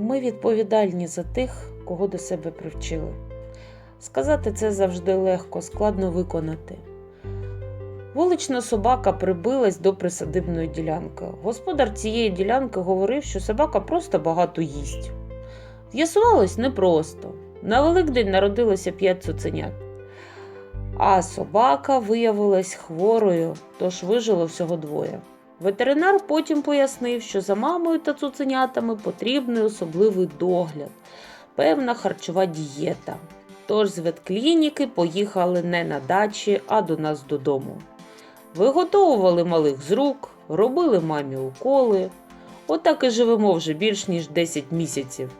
Ми відповідальні за тих, кого до себе привчили. Сказати це завжди легко, складно виконати. Вулична собака прибилась до присадибної ділянки. Господар цієї ділянки говорив, що собака просто багато їсть. З'ясувалось непросто. На Великдень народилося п'ять цуценят. А собака виявилась хворою, тож вижило всього двоє. Ветеринар потім пояснив, що за мамою та цуценятами потрібний особливий догляд, певна харчова дієта. Тож з ветклініки поїхали не на дачі, а до нас додому. Виготовували малих з рук, робили мамі уколи. Отак і живемо вже більш ніж 10 місяців.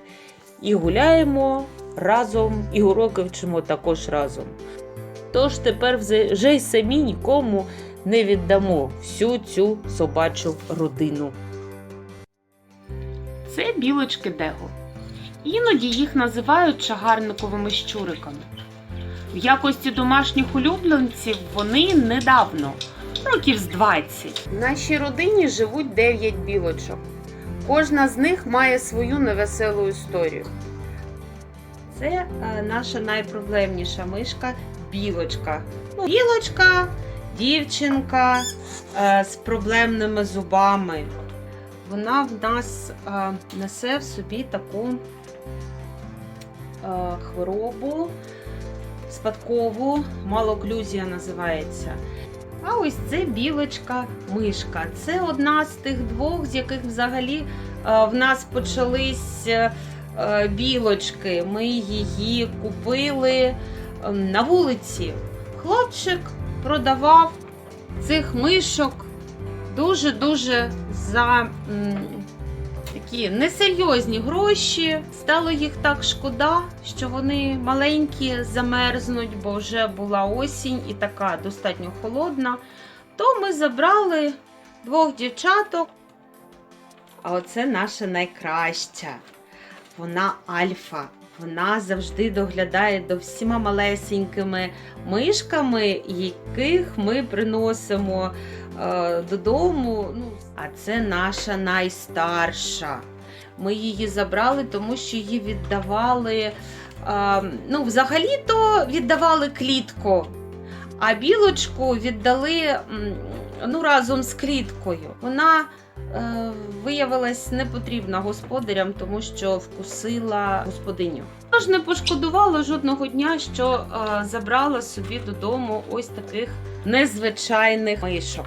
І гуляємо разом, і уроки вчимо також разом. Тож тепер вже й самі нікому не віддамо всю цю собачу родину. Це білочки Дего. Іноді їх називають чагарниковими щуриками. В якості домашніх улюбленців вони недавно, років з 20. В нашій родині живуть 9 білочок. Кожна з них має свою невеселу історію. Це е, наша найпроблемніша мишка білочка. Білочка, дівчинка е, з проблемними зубами. Вона в нас е, несе в собі таку е, хворобу спадкову, малоклюзія називається. А ось це білочка мишка. Це одна з тих двох, з яких взагалі е, в нас почались е, е, білочки. Ми її купили е, на вулиці. Хлопчик продавав цих мишок дуже-дуже за такі несерйозні гроші. Стало їх так шкода, що вони маленькі замерзнуть, бо вже була осінь і така достатньо холодна. То ми забрали двох дівчаток. А оце наша найкраща. Вона альфа. Вона завжди доглядає до всіма малесенькими мишками, яких ми приносимо е, додому. Ну, а це наша найстарша. Ми її забрали, тому що її віддавали. е, ну, взагалі-то віддавали клітку, а білочку віддали ну, разом з кліткою. Вона е, виявилась непотрібна господарям, тому що вкусила господиню. Тож не пошкодувала жодного дня, що е, забрала собі додому ось таких незвичайних мишок.